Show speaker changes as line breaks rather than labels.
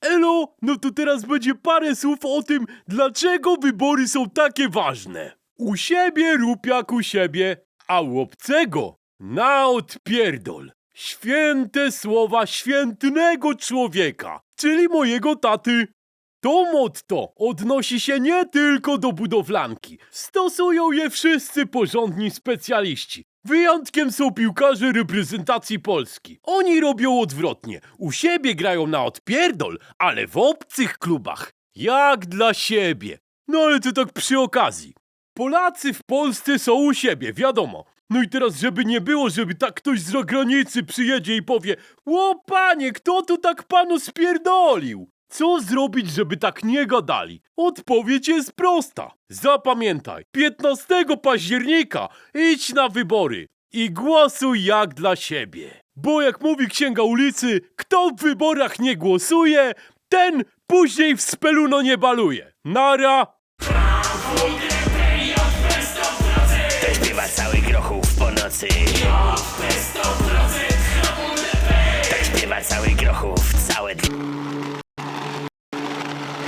Elo, no to teraz będzie parę słów o tym, dlaczego wybory są takie ważne. U siebie rób jak u siebie, a u obcego na odpierdol. Święte słowa świętnego człowieka, czyli mojego taty. To motto odnosi się nie tylko do budowlanki. Stosują je wszyscy porządni specjaliści. Wyjątkiem są piłkarze reprezentacji Polski. Oni robią odwrotnie. U siebie grają na odpierdol, ale w obcych klubach. Jak dla siebie. No ale to tak przy okazji. Polacy w Polsce są u siebie, wiadomo. No i teraz, żeby nie było, żeby tak ktoś z zagranicy przyjedzie i powie Ło panie, kto tu tak panu spierdolił? Co zrobić, żeby tak nie gadali? Odpowiedź jest prosta. Zapamiętaj, 15 października idź na wybory i głosuj jak dla siebie. Bo jak mówi księga ulicy, kto w wyborach nie głosuje, ten później w speluno nie baluje. Nara!
To cały grochów po nocy. Tak śpiewa cały grochów całe dni.